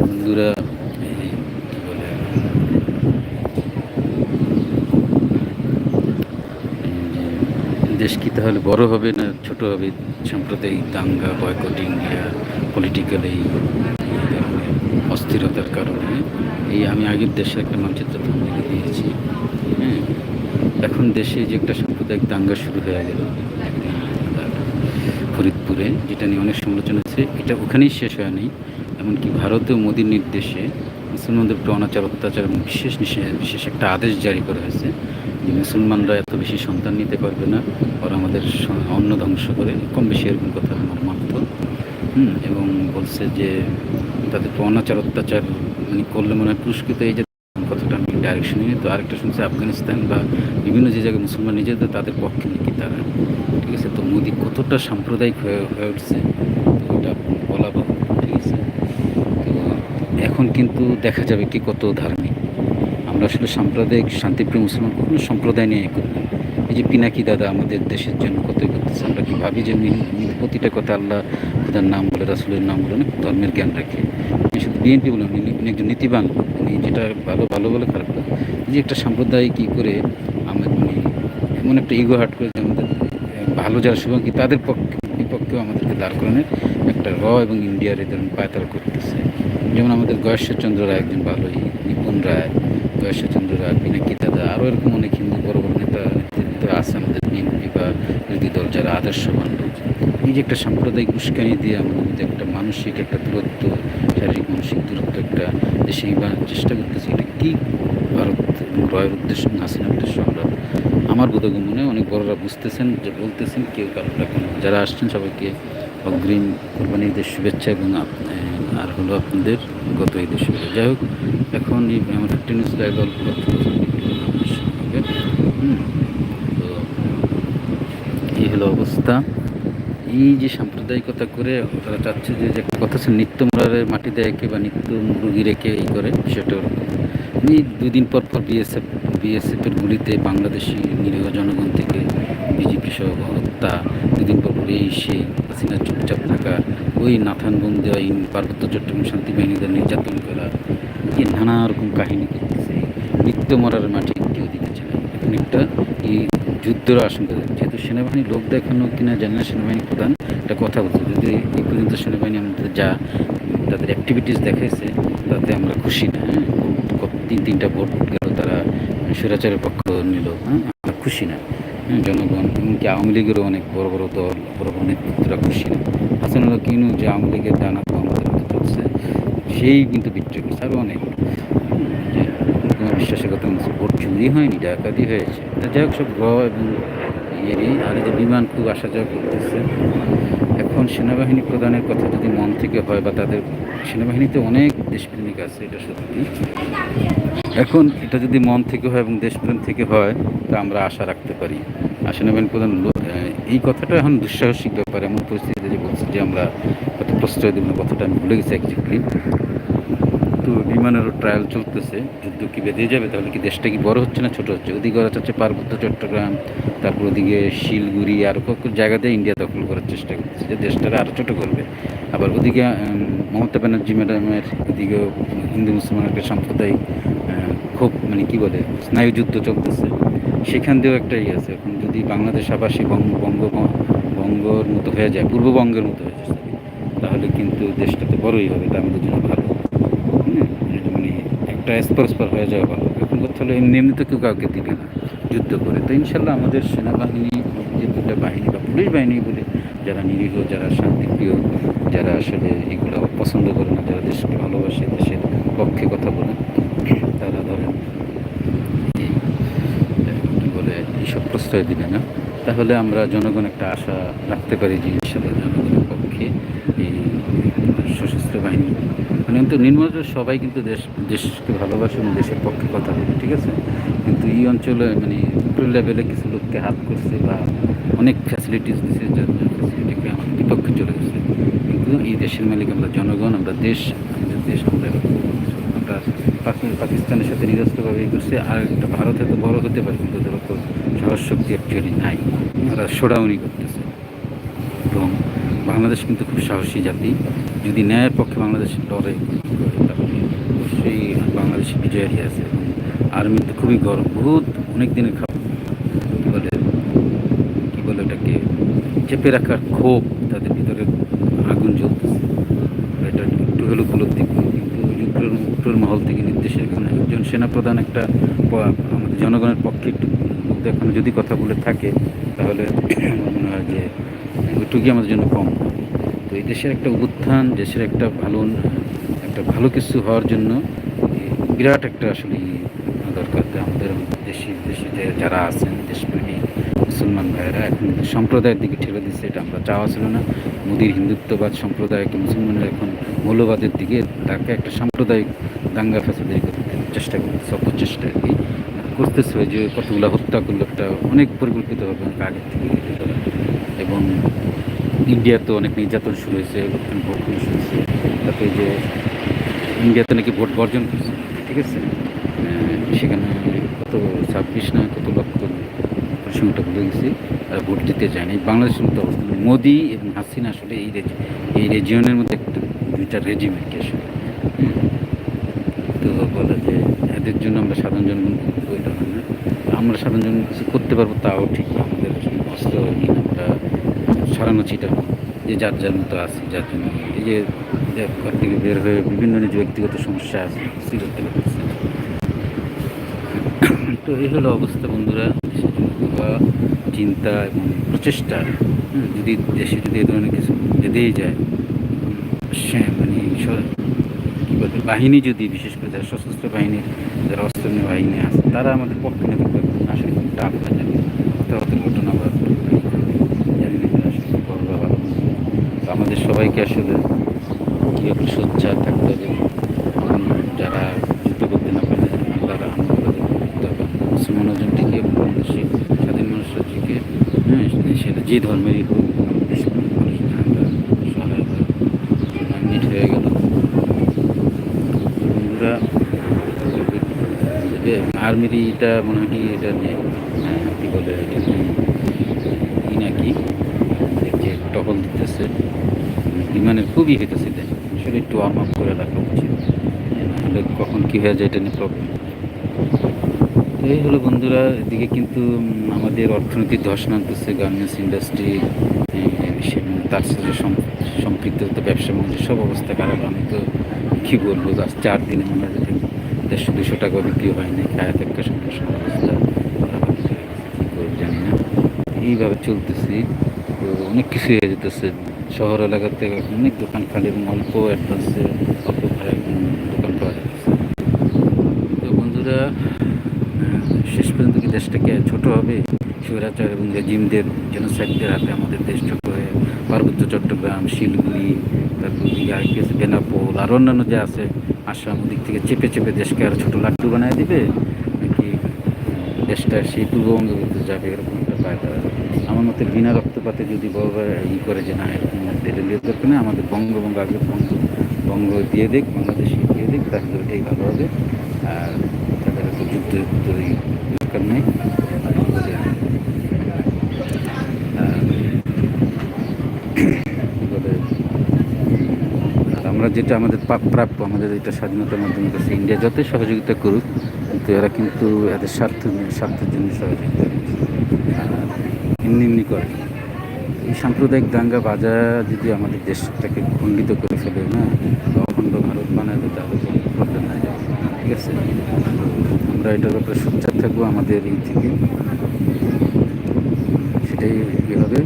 বন্ধুরা দেশ কি তাহলে বড় হবে না ছোট হবে? সাম্প্রদায়িক দাঙ্গা বয়কটিং পলিটিক্যাল এই অস্থিরতার কারণে, এই আমি আগের দেশে একটা মানচিত্র তৈরি দিয়েছি হ্যাঁ? এখন দেশে যে একটা সাম্প্রদায়িক দাঙ্গা শুরু হয়ে গেল ফরিদপুরে, যেটা নিয়ে অনেক সমালোচনা হচ্ছে, এটা ওখানেই শেষ হয়নি। এমনকি ভারতেও মোদীর নির্দেশে মুসলমানদের উপর অনাচার, অত্যাচার এবং বিশেষ বিশেষ একটা আদেশ জারি করা হয়েছে যে মুসলমানরা এত বেশি সন্তান নিতে পারবে না, ওরা আমাদের অন্ন ধ্বংস করে, কম বেশি এরকম কথা আমার মানত হুম, এবং বলছে যে তাদের অনাচার, অত্যাচার মানে করলে মনে হয় পুরস্কৃত এই যে ডাইরেকশন তো আরেকটা শুনছি আফগানিস্তান বা বিভিন্ন যে জায়গায় মুসলমান নিজেদের, তাদের পক্ষে নাকি তারা, ঠিক আছে? তো মোদি কতটা সাম্প্রদায়িক হয়ে হয়ে উঠছে, তো এটা বলা ঠিক আছে? তো এখন কিন্তু দেখা যাবে কি কত ধার্মিক। আমরা আসলে সাম্প্রদায়িক, শান্তিপ্রিয় মুসলমান কোনো সম্প্রদায় নিয়ে করি না। এই যে পিনাকি দাদা আমাদের দেশের জন্য কতই করতেছে আমরা কি ভাবি যে প্রতিটা কথা আল্লাহ খুদার নাম বলে, রাসুলের নাম বলে, অনেক ধর্মের জ্ঞান রাখে। শুধু বিএনপি বলে উনি একজন নীতিবান। উনি যেটা ভালো ভালো বলে, খারাপ যে একটা সাম্প্রদায়িক কী করে আমার উনি এমন একটা ইগো হার্ট করে যে আমাদের ভালো যারা শুভাঙ্কি তাদের পক্ষে, বিপক্ষেও আমাদেরকে দাঁড় করানোর একটা র এবং ইন্ডিয়ার এদের পায়তারা করতেছে। যেমন আমাদের গয়েশ্বরচন্দ্র রায় একজন ভালোই নিপুণ রায়, গয়েশ্বরচন্দ্র রায়, পিনাকি দাদা, আরও এরকম অনেক হিন্দু বড় বড় নেতা, নেতৃত্ব আছে আমাদের বিএনপি বা বিরোধী দল যারা আদর্শবান লোক এই যে একটা সাম্প্রদায়িক উস্কানি দিয়ে আমাদের মধ্যে একটা মানসিক একটা দূরত্ব, শারীরিক মানসিক দূরত্ব একটা দেশে চেষ্টা করতেছি, এটা কী রয়ের উদ্দেশ্য এবং হাসিনার উদ্দেশ্য আমরা আমার বোধগম্যনে অনেক বড়রা বুঝতেছেন যে বলতেছেন কেউ কারোটা কোনো। যারা আসছেন সবাইকে অগ্রিম কোরবানি ঈদের শুভেচ্ছা এবং আর হলো আপনাদের গত ঈদের শুভেচ্ছা। যাই হোক, এখন এই আমার ফিফটি নিউজ লাইভ তো এই হলো অবস্থা। এই যে সাম্প্রদায়িকতা করে তারা চাচ্ছে যে কথা আছে নিত্য মোরারের মাটিতে একে বা নিত্য মুরগি রেখে এই করে, সেটা এই দুদিন পর পর বিএসএফ বিএসএফের গুলিতে বাংলাদেশি নিরীহ জনগণ থেকে বিজেপি সহ হত্যা, দুদিন পর পর এই সেই হাসিনা চুপচাপ থাকা, ওই নাথানবন্দি ওই পার্বত্য চট্টগ্রাম শান্তি বাহিনীদের নির্যাতন করা এই নানা রকম কাহিনী করতেছে নিত্য মরার মাটি কেউ দিতে চায় এখন একটা এই যুদ্ধের আশঙ্কা যেহেতু সেনাবাহিনী লোক দেখানো কিনা জানি না, সেনাবাহিনী প্রধান একটা কথা বলছে। যদি এই পর্যন্ত সেনাবাহিনী আমাদের যা, তাদের অ্যাক্টিভিটিস দেখাইছে, তাতে আমরা খুশি না হ্যাঁ? তিন, তিনটা ভোট গেল, তারা স্বৈরাচারের পক্ষ নিল হ্যাঁ? খুশি না হ্যাঁ? জনগণ, এমনকি আওয়ামী লীগেরও অনেক বড় বড় দল, বড় বড় নেতৃত্বরা খুশি না। হাসানুল্লাহ কিনু যে আওয়ামী লীগের দানা আমাদের মধ্যে চলছে, সেই কিন্তু বিক্রি করছে আরও অনেক বিশ্বাসের কথা ভোট চুরি হয়নি, ডাকাতি হয়েছে। যাই হোক, সব গ এবং ইয়েরই, আর যে বিমান খুব আসা যাওয়া করতেছে। এখন সেনাবাহিনী প্রধানের কথা যদি মন থেকে হয়, বা তাদের সেনাবাহিনীতে অনেক দেশপ্রেমিক আছে, এটা সত্যি। এখন এটা যদি মন থেকে হয় এবং দেশপ্রেম থেকে হয়, তা আমরা আশা রাখতে পারি। আর সেনাবাহিনী প্রধান এই কথাটা এখন দুঃসাহসিক ব্যাপার, এমন পরিস্থিতিতে যে বলছে যে আমরা কত প্রশ্রয় দেব না, কথাটা আমি ভুলে গেছি একজাক্টলি তো বিমানেরও ট্রায়াল চলতেছে, যুদ্ধ কি বেঁধে যাবে, তাহলে কি দেশটা কি বড় হচ্ছে না ছোট হচ্ছে? ওদিকে ওরা হচ্ছে পার্বত্য চট্টগ্রাম, তারপর ওদিকে শিলগুড়ি আরও জায়গাতে ইন্ডিয়া দখল করার চেষ্টা করতেছে, যে দেশটাকে আরও ছোটো করবে। আবার ওদিকে মমতা ব্যানার্জি ম্যাডামের ওদিকেও হিন্দু মুসলমানের একটা সাম্প্রদায়িক খুব মানে কি বলে স্নায়ু যুদ্ধ চলতেছে। সেখান দিয়েও একটা ইয়ে আছে। এখন যদি বাংলাদেশ আবার সেই বঙ্গ বঙ্গ, বঙ্গর মতো হয়ে যায়, পূর্ববঙ্গের মতো হয়ে যায় তাহলে কিন্তু দেশটা তো বড়ই হবে, তা আমাদের জন্য ভালো। মানে একটা স্পরস্পর হয়ে যাওয়া ভালো। এখন কথা হলো, এমনি এমনি তো কেউ কাউকে দিবে না, যুদ্ধ করে। তো ইনশাল্লাহ আমাদের সেনাবাহিনী, যে দুটা বাহিনী বা পুলিশ বাহিনী বলে, যারা নিরীহ, যারা শান্তিপ্রিয় যারা আসলে এগুলো পছন্দ করে না, যারা দেশকে ভালোবাসে, দেশের পক্ষে কথা বলে, তারা ধরেন কী বলে, এইসব প্রশ্রয় দিবে না। তাহলে আমরা জনগণ একটা আশা রাখতে পারি যে ইনশাল্লাহ জনগণের পক্ষে এই সশস্ত্র বাহিনী মানে কিন্তু নির্মল সবাই কিন্তু দেশ, দেশকে ভালোবাসে এবং দেশের পক্ষে কথা বলে, ঠিক আছে? কিন্তু এই অঞ্চলে মানে উপরের লেভেলে কিছু লোককে হাত করছে বা অনেক ফ্যাসিলিটিস দিচ্ছে যার ফ্যাসিলিটিকে বিপক্ষে চলে গেছে। কিন্তু এই দেশের মালিক আমরা জনগণ, আমরা দেশ, আমাদের দেশ আমরা আমরা পাকিস্তানের সাথে নিরস্ত্রভাবে এই করছে আর একটা ভারত এত বড় হতে পারে, কিন্তু ওদের অত সাহস শক্তি অ্যাকচুয়ালি নাই। ওরা সোডাউনি করতেছে। এবং বাংলাদেশ কিন্তু খুব সাহসী জাতি। যদি ন্যায়ের পক্ষে বাংলাদেশ লড়ে, তাহলে অবশ্যই বাংলাদেশ বিজয়ারই আছে। আর্মি তো খুবই গরম। বহুত অনেক দিনের খাবার। কী বলে কী বলে ওটাকে? চেপে রাখার ক্ষোভ তাদের ভিতরে জ্বলতেছে এটা একটু হলে উপলব্ধি কিন্তু ইউক্রেন উত্তর মহল থেকে নির্দেশে এখানে একজন সেনাপ্রধান একটা আমাদের জনগণের পক্ষে একটু এখন যদি কথা বলে থাকে, তাহলে আমার মনে হয় যে ওইটুকুই আমাদের জন্য কম। তো এই দেশের একটা উত্থান দেশের একটা ভালো একটা ভালো কিছু হওয়ার জন্য বিরাট একটা আসলে দরকার। আমাদের দেশি, দেশে যারা আছেন, দেশপ্রেমী মুসলমান ভাইয়েরা, এখন সম্প্রদায়ের দিকে ঠেলে দিচ্ছে এটা আমরা চাওয়া ছিল না। মোদির হিন্দুত্ববাদ সম্প্রদায়কে মুসলমানরা এখন মৌলবাদের দিকে তাকে একটা সাম্প্রদায়িক দাঙ্গা ফ্যাসাদি করতে চেষ্টা করতেছে চেষ্টা আর কি করতেছে যে কতগুলো হত্যা করল একটা অনেক পরিকল্পিতভাবে অনেক আগের থেকে এবং ইন্ডিয়া তো অনেক নির্যাতন শুরু হয়েছে ভোট শুরু হয়েছে। তারপরে যে ইন্ডিয়াতে নাকি ভোট বর্জন করছে, ঠিক আছে? সেখানে কত ছাব্বিশ না কত লক্ষ পরিসংখ্যাটা ভুলে গেছি। ভোট দিতে চায়নি বাংলাদেশের মতো। মোদি এবং হাসিনা আসলে এই এই রেজিয়নের মধ্যে একটা দুইটা রেজিম আর কি আসলে তো বলে যে এদের জন্য আমরা সাধারণ জনগণ হয় না। আমরা সাধারণ জনগণ কিছু করতে পারব তাও ঠিক আমাদের অস্ত্রহীন আমরা সরানো চিটা যে যার যার মতো আছে, যার জন্য। এই যে ঘর থেকে বের হয়ে বিভিন্ন যে ব্যক্তিগত সমস্যা আছে তো এই হলো অবস্থা বন্ধুরা। চিন্তা এবং প্রচেষ্টা যদি দেশে যদি এই ধরনের কিছু যেতেই যায়, সে মানে কী বলতে বাহিনী যদি বিশেষ করে যারা সশস্ত্র বাহিনীর, যারা অস্ত্র বাহিনী আছে তারা আমাদের পক্ষে আসলে খুব টাফ হয়ে যাবে। হতাহতের ঘটনা বা জানি না, আসলে ভালো আমাদের সবাইকে আসলে কীভাবে সোচ্চার থাকতে হবে, যারা যুদ্ধ করতে না পারে আল্লাহর আনন্দ করতে হবে মুসলমান জন টিকে বাংলাদেশে স্বাধীন মানুষরা টিকে হ্যাঁ সেটা যে ধর্মেরই হোক হয়ে গেল বন্ধুরা আর্মির এটা মনে হয় কি এটা নিয়ে আহ, কি বলে এটা কি নাকি? যে টহল দিতেছে। বিমানের খুবই হইতেছে আসলে একটু ওয়ার্ম আপ করে রাখা উচিত। নাহলে কখন কী হয়ে যায় এটা নিয়ে প্রবলেম এই হলো বন্ধুরা, এদিকে কিন্তু আমাদের অর্থনীতির ধস নামতেছে গার্মেন্টস ইন্ডাস্ট্রি তার সাথে সম- সম্পৃক্ত ব্যবসা বাণিজ্য, সব অবস্থা খারাপ। আমি তো কী বলব, আজ চার দিনে মনে হয় দেড়শো, দুশো টাকা বিক্রি হয়নি খায়াত একটা সমস্যা অবস্থা হয়ে জানি না। এইভাবে চলতেছি, তো অনেক কিছু হয়ে যেতেছে। শহর এলাকাতে অনেক দোকান খালি এবং অল্প অ্যাডভান্সে অল্প ভাড়ায় উম, দোকান পাওয়া যাচ্ছে তো বন্ধুরা আহ, শেষ পর্যন্ত কি দেশটাকে ছোট হবে। স্বৈরাচার এবং রেজিমদের জেনোসাইডদের হাতে আমাদের দেশ ছোট হয়ে পার্বত্য চট্টগ্রাম, শিলিগুড়ি, তারপর বেনাপোল, আর অন্যান্য যে আছে, আসাম দিক থেকে চেপে চেপে দেশকে আরও ছোটো লাড্ডু বানায় দিবে। নাকি দেশটা সেই পূর্ববঙ্গে যাবে এরকম একটা পায়দা আমার মতে বিনা রক্তপাতে যদি বড় ই করে যে না, এরকম দরকার নেই আমাদের বঙ্গবঙ্গ আগে বঙ্গ বঙ্গ দিয়ে দিক, বাংলাদেশ দিয়ে দিক, তাহলে ওইটাই ভালো হবে। আর তাদের তো যুদ্ধ দরকার নেই আর কি বলে, আহ, কি বলে আর আমরা যেটা আমাদের প্রাপ্য, আমাদের এটা স্বাধীনতার মাধ্যমে কাছে ইন্ডিয়া যতই সহযোগিতা করুক, কিন্তু এরা কিন্তু এদের স্বার্থ স্বার্থের জন্য সহযোগিতা করছে। এমনি এমনি করে। এই সাম্প্রদায়িক দাঙ্গা বাজা যদি আমাদের দেশটাকে খণ্ডিত করে ফেলে, না অখণ্ড ভারত বানাবে তাহলে প্রবলেম নাই। ঠিক আছে? আমরা এটার ব্যাপারে সোচ্চার থাকব আমাদের এই থেকে। সেটাই হবে?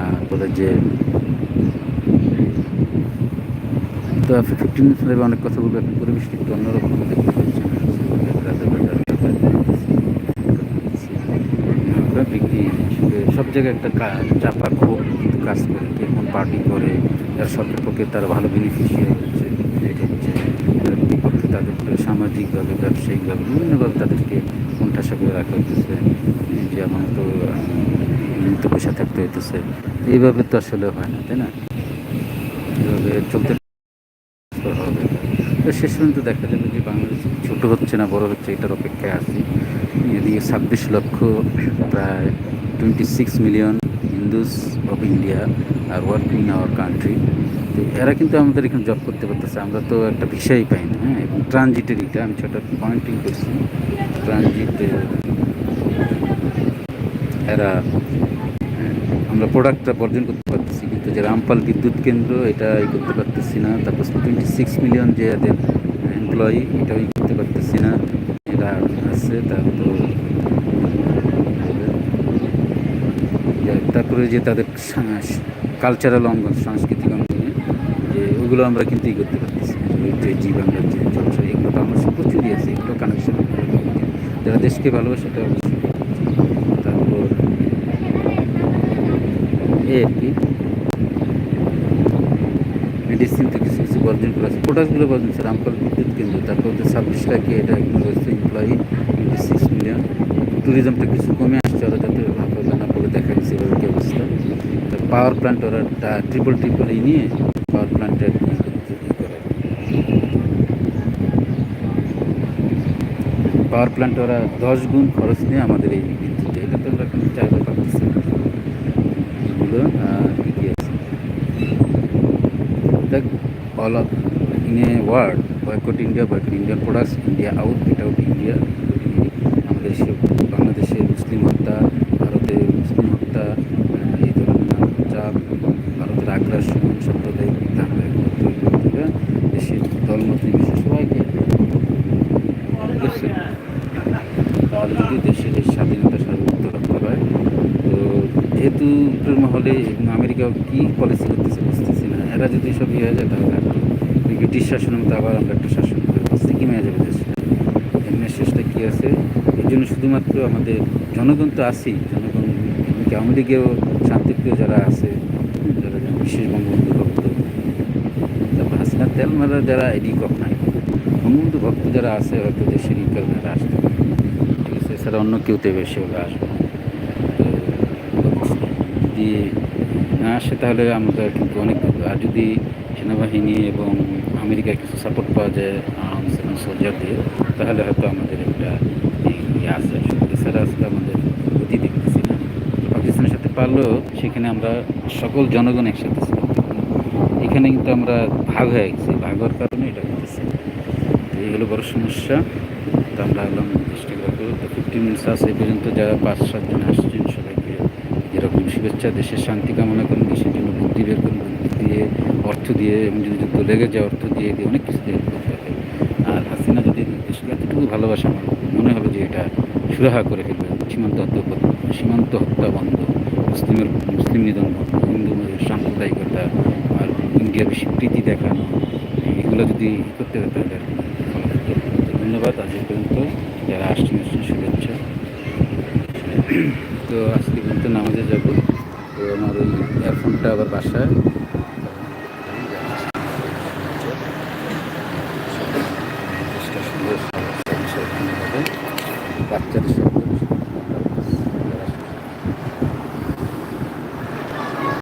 আর বলে যে তো আপনি ফিফটিন মিনিটস অনেক কথা এখন পরিবেশটা একটু অন্যরকম সব জায়গায় একটা চাপা ক্ষোভ কাজ করে। কে কোন পার্টি করে, যারা সরকার পক্ষে তারা ভালো বেনিফিশিয়ারি হচ্ছে বিপক্ষে তাদেরকে সামাজিকভাবে, ব্যবসায়িকভাবে বিভিন্নভাবে তাদেরকে কোণঠাসা করে রাখা হইতেছে। যে আমার তো তো পয়সা থাকতে হইতেছে। এইভাবে তো আসলে হয় না, তাই না? এভাবে চলতে শেষ পর্যন্ত দেখা যাবে যে বাংলাদেশ ছোট হচ্ছে না বড় হচ্ছে এটার অপেক্ষায় আছি। এদিকে ছাব্বিশ লক্ষ প্রায় twenty six million Hindus of India are working our country তো এরা কিন্তু আমাদের এখানে জব করতে পারতেছে আমরা তো একটা ভিসাই পাই না হ্যাঁ? এবং ট্রানজিটের এটা আমি ছোটো পয়েন্টিং করছি। ট্রানজিট এরা হ্যাঁ, আমরা প্রোডাক্টটা বর্জন করতে পারতেছি কিন্তু যে রামপাল বিদ্যুৎ কেন্দ্র, এটা ই করতে পারতেছি না। তারপর টোয়েন্টি সিক্স মিলিয়ন যে এদের এমপ্লয়ি এটাও ই করতে পারতেছি না। এরা আছে, তারপর তারপরে যে তাদের কালচারাল অঙ্গন, সাংস্কৃতিক অঙ্গনে, যে ওগুলো আমরা কিন্তু ই করতে পারতেছি যে জি বাংলার যে চর্চা এগুলো বাংলাদেশে প্রচুরই আছে, এগুলো কানেকশন যারা দেশকে ভালোবাসে অবশ্যই। তারপর এই আর কি মেডিসিন তো কিছু কিছু বর্জন করা প্রোডাক্টগুলো বর্জন আছে রামপাল বিদ্যুৎ কেন্দ্র, তারপর হচ্ছে ছাব্বিশ লাখে এটা রয়েছে এমপ্লয়ি টোয়েন্টি সিক্স মিলিয়ন ট্যুরিজমটা কিছু কমে আসছে, ওরা যাতে ভালো না পরে দেখা গেছে এবার কি অবস্থা। পাওয়ার প্ল্যান্ট ওরা ট্রিপল ট্রিপল এই নিয়ে পাওয়ার প্ল্যান্টের পাওয়ার প্ল্যান্ট ওরা দশ গুণ খরচ নিয়ে আমাদের এই বিদ্যুৎ দেয়। এটা তো আমরা এখন চাইলে পাচ্ছি এগুলো কি আছে। the all of, in a word boycott India, boycott Indian products, India out, get out India. আমাদের সে বাংলাদেশের মুসলিম হত্যা ভারতের মুসলিম হত্যা এই ধরনের চাপ, ভারতের আগ্রাসন সাম্প্রদায়িক দেশের দলমত নির্বিশেষে সবাইকে যদি দেশের স্বাধীনতা সার্বভৌমত্ব রক্ষা পায় তো যেহেতু মহলে আমেরিকা কি পলিসি করতেছে, বুঝতেছি এরা যদি সব ইয়ে হয়ে যায় তাহলে ব্রিটিশ শাসনের মতো আবার আমরা একটা শাসন সিকিমে যাবে দেশটা এমনি শেষটা কী আছে? এর জন্য শুধুমাত্র আমাদের জনগণ তো আছেই। জনগণ এমনকি আওয়ামী লীগেও শান্তিপ্রিয় যারা আছে, যারা বিশেষ বঙ্গবন্ধু ভক্ত, তারপর হাসিনা তেল মারা যারা এডি কপ নাই বঙ্গবন্ধু ভক্ত যারা আছে হয়তো দেশের এই এরা আসতে ঠিক আছে এছাড়া অন্য কেউ তো বেশি ওরা আসবে। তো যদি না আসে তাহলে আমাদের কিন্তু অনেক। আর যদি সেনাবাহিনী এবং আমেরিকার কিছু সাপোর্ট পাওয়া যায় আর্মস এবং সোলজার দিয়ে তাহলে হয়তো আমাদের একটা এই ইয়ে আছে। এছাড়া আসলে আমাদের গতি দেখতেছি না। পাকিস্তানের সাথে পারলেও সেখানে আমরা সকল জনগণ একসাথে ছিলাম। এখানে কিন্তু আমরা ভাগ হয়ে গেছি। ভাগ হওয়ার কারণে এটা হতেছে তো এইগুলো বড় সমস্যা। তো আমরা হলাম চেষ্টা করব। তো ফিফটিন মিনিটস এই পর্যন্ত। যারা পাঁচ সাতজন সবাইকে যেরকম শুভেচ্ছা, দেশের শান্তি কামনা করেন দেশের জন্য বুদ্ধি বের করুন বুদ্ধি দিয়ে, অর্থ দিয়ে, এবং যদি যুদ্ধ লেগে যায়, অর্থ দিয়ে দিয়ে অনেক কিছু দিয়ে করতে হবে আর হাসিনা যদি দেশকে এতটুকু ভালোবাসা, আমার মনে হবে যে এটা সুরাহা করে ফেলবে। সীমান্ত হত্যা সীমান্ত হত্যা বন্ধ মুসলিমের, মুসলিম নিধন বন্ধ, হিন্দু সাম্প্রদায়িকতা, আর ইন্ডিয়ার স্বীকৃতি দেখানো, এগুলো যদি করতে হবে তাহলে ধন্যবাদ। আজ পর্যন্ত যারা আসছেন শুভেচ্ছা। তো আজকে কিন্তু নামাজে যাব। তো আমার ওই এয়ারফোনটা আবার বাসায়।